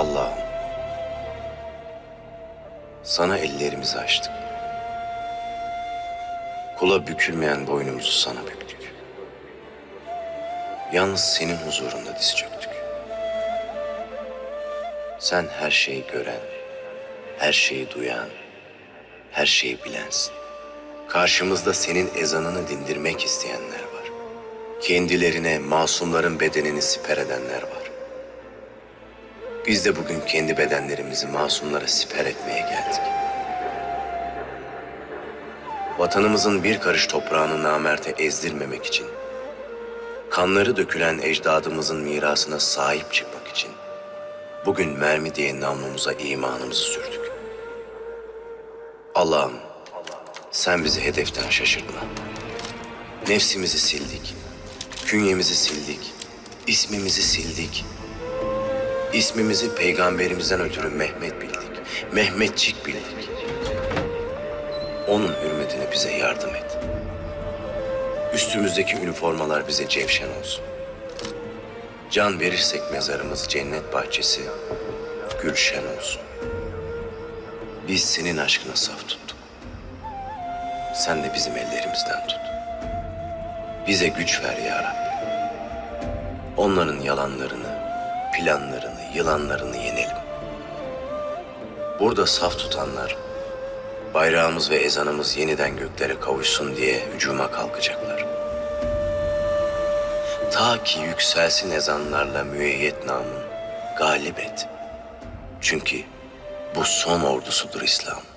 Allah'ım, sana ellerimizi açtık. Kula bükülmeyen boynumuzu sana büktük. Yalnız senin huzurunda diz çöktük. Sen her şeyi gören, her şeyi duyan, her şeyi bilensin. Karşımızda senin ezanını dindirmek isteyenler var. Kendilerine masumların bedenini siper edenler var. Biz de bugün kendi bedenlerimizi masumlara siper etmeye geldik. Vatanımızın bir karış toprağını namerte ezdirmemek için, kanları dökülen ecdadımızın mirasına sahip çıkmak için, bugün mermi diye namlumuza imanımızı sürdük. Allah'ım, sen bizi hedeften şaşırtma. Nefsimizi sildik, künyemizi sildik, ismimizi sildik. İsmimizi peygamberimizden ötürü Mehmet bildik. Mehmetçik bildik. Onun hürmetine bize yardım et. Üstümüzdeki üniformalar bize cevşen olsun. Can verirsek mezarımız cennet bahçesi, gülşen olsun. Biz senin aşkına saf tuttuk. Sen de bizim ellerimizden tut. Bize güç ver ya Rabbi. Onların yalanlarını, planlarını, yılanlarını yenelim. Burada saf tutanlar, bayrağımız ve ezanımız yeniden göklere kavuşsun diye hücuma kalkacaklar. Ta ki yükselsin ezanlarla müeyyet namın, galip et. Çünkü bu son ordusudur İslam.